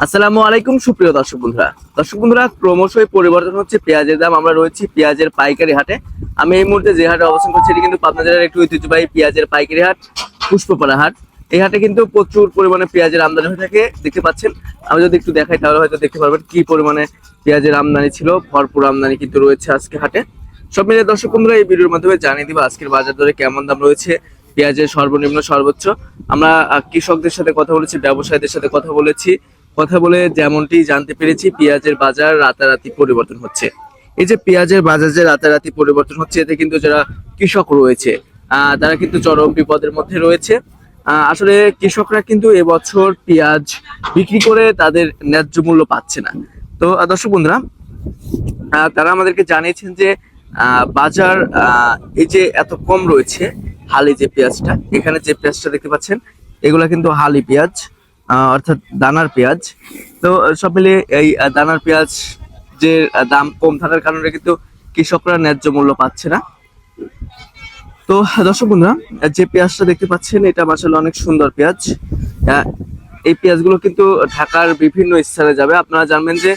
আসসালামু আলাইকুম, সুপ্রিয় দর্শক বন্ধুরা। দর্শক বন্ধুরা, ক্রমশই পরিবর্তন হচ্ছে, পেঁয়াজের দাম আমরা রয়েছি পেঁয়াজের পাইকারি হাটে। আমি এই মুহূর্তে যে হাটে অবস্থান করছি, এটি কিন্তু পাবনা জেলার একটু ঐতিহ্যবাহী পেঁয়াজের পাইকারি হাট, পুষ্পপাড়া হাট। এই হাটে কিন্তু প্রচুর পরিমাণে পেঁয়াজের আমদানি হয়ে থাকে, দেখতে পাচ্ছেন। আমি যদি একটু দেখাই, তাহলে হয়তো দেখতে পারবেন কি পরিমাণে পেঁয়াজের আমদানি ছিল। ভরপুর আমদানি কিন্তু রয়েছে আজকে হাটে। সব মিলিয়ে দর্শক বন্ধুরা, এই ভিডিওর মাধ্যমে জানিয়ে দিব আজকের বাজার দরে কেমন দাম রয়েছে, পেঁয়াজের সর্বনিম্ন সর্বোচ্চ। আমরা কৃষকদের সাথে কথা বলেছি, ব্যবসায়ীদের সাথে কথা বলেছি। কথা বলে যেমনটি জানতে পেরেছি, পেঁয়াজের বাজার রাতারাতি পরিবর্তন হচ্ছে। এই যে পেঁয়াজের বাজার যে রাতারাতি পরিবর্তন হচ্ছে, এতে কিন্তু যারা কৃষক রয়েছে তারা কিন্তু চরম বিপদের মধ্যে রয়েছে। আসলে কৃষকরা কিন্তু এবছর পেঁয়াজ বিক্রি করে তাদের ন্যায্য মূল্য পাচ্ছে না। তো দর্শক বন্ধুরা তারা আমাদেরকে জানিয়েছেন যে বাজার এই যে এত কম রয়েছে, হালি যে পেঁয়াজটা, এখানে যে পেঁয়াজটা দেখতে পাচ্ছেন, এগুলা কিন্তু হালি পেঁয়াজ। অর্থাৎ দানার পেঁয়াজ। তো সব মিলিয়ে এই দানার পেঁয়াজ যে দাম কম থাকার কারণে কিন্তু কৃষকরা ন্যায্য মূল্য পাচ্ছে না। তো, দর্শক বন্ধুরা, যে পেঁয়াজটা দেখতে পাচ্ছেন, এটা আসলে অনেক সুন্দর পেঁয়াজ। এই পেঁয়াজগুলো কিন্তু ঢাকার বিভিন্ন স্থানে যাবে। আপনারা জানবেন যে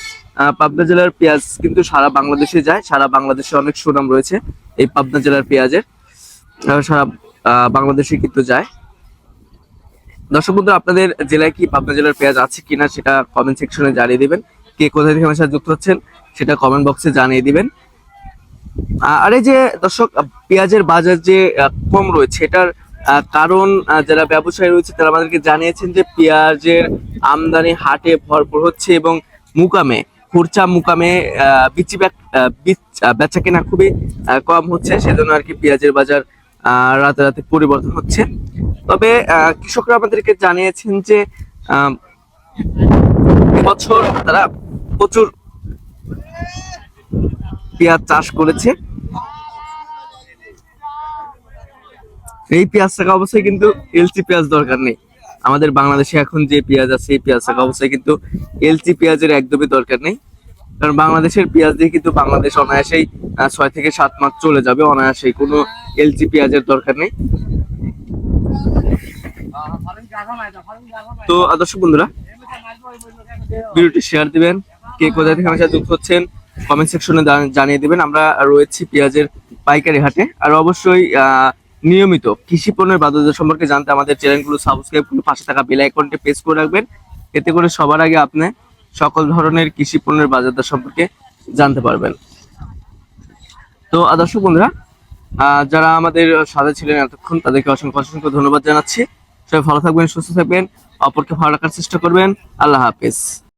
পাবনা জেলার পেঁয়াজ কিন্তু সারা বাংলাদেশে যায়। সারা বাংলাদেশে অনেক সুনাম রয়েছে এই পাবনা জেলার পেঁয়াজের। সারা বাংলাদেশে কিন্তু যায়। দর্শক বন্ধু, আপনাদের জেলায় কি পাবনা জেলার পেঁয়াজ আছে কিনা সেটা কমেন্ট সেকশনে জানিয়ে দিবেন। কে কোথায় থেকে আমার যুক্ত হচ্ছেন সেটা কমেন্ট বক্সে জানিয়ে দিবেন। আর এই যে দর্শক, পেঁয়াজের বাজার যে কম রয়েছে, এটার কারণ যারা ব্যবসায়ী রয়েছে, তারা আমাদেরকে জানিয়েছেন যে পেঁয়াজের আমদানি হাটে ভরপুর হচ্ছে এবং মুকামে, খুরচা মুকামে বিচি বেচা কেনা খুবই কম হচ্ছে। সেজন্য আর কি পেঁয়াজের বাজার আহ, রাতে পরিবর্তন হচ্ছে। তবে কৃষকরা আমাদেরকে জানিয়েছেন যে আহ, এবছর তারা প্রচুর পেঁয়াজ চাষ করেছে। এই পেঁয়াজ থাকা অবস্থায় কিন্তু এলচি পেঁয়াজ দরকার নেই। আমাদের বাংলাদেশে এখন যে পেঁয়াজ আছে এই পেঁয়াজ থাকা অবস্থায় কিন্তু এলচি পেঁয়াজের একদমই দরকার নেই। কারণ বাংলাদেশের পেঁয়াজ দিয়ে কিন্তু বাংলাদেশ অনায়াসেই ছয় থেকে সাত মাস চলে যাবে অনায়াসেই। কোনো এলচি পেঁয়াজের দরকার নেই। তো আহ, দর্শক বন্ধুরা ভিডিওটি শেয়ার দিবেন কে কোথায় থেকে আমার সাথে হচ্ছেন কমেন্ট সেকশনে জানিয়ে দিবেন। আমরা রয়েছি পেঁয়াজের পাইকারি হাটে। আর অবশ্যই নিয়মিত কৃষি পণ্যের বাজার সম্পর্কে জানতে আমাদের চ্যানেলগুলো সাবস্ক্রাইব করে পাশে থাকা বেল আইকনটি প্রেস করে রাখবেন। এতে করে সবার আগে আপনি সকল ধরনের কৃষি পণ্যের বাজার দর সম্পর্কে জানতে পারবেন। তো দর্শক বন্ধুরা যারা আমাদের সাথে ছিলেন এতক্ষণ, তাদেরকে অসংখ্য অসংখ্য ধন্যবাদ জানাচ্ছি। সবাই ভালো থাকবেন, সুস্থ থাকবেন, অপরকে ভালো রাখার চেষ্টা করবেন। আল্লাহ হাফেজ।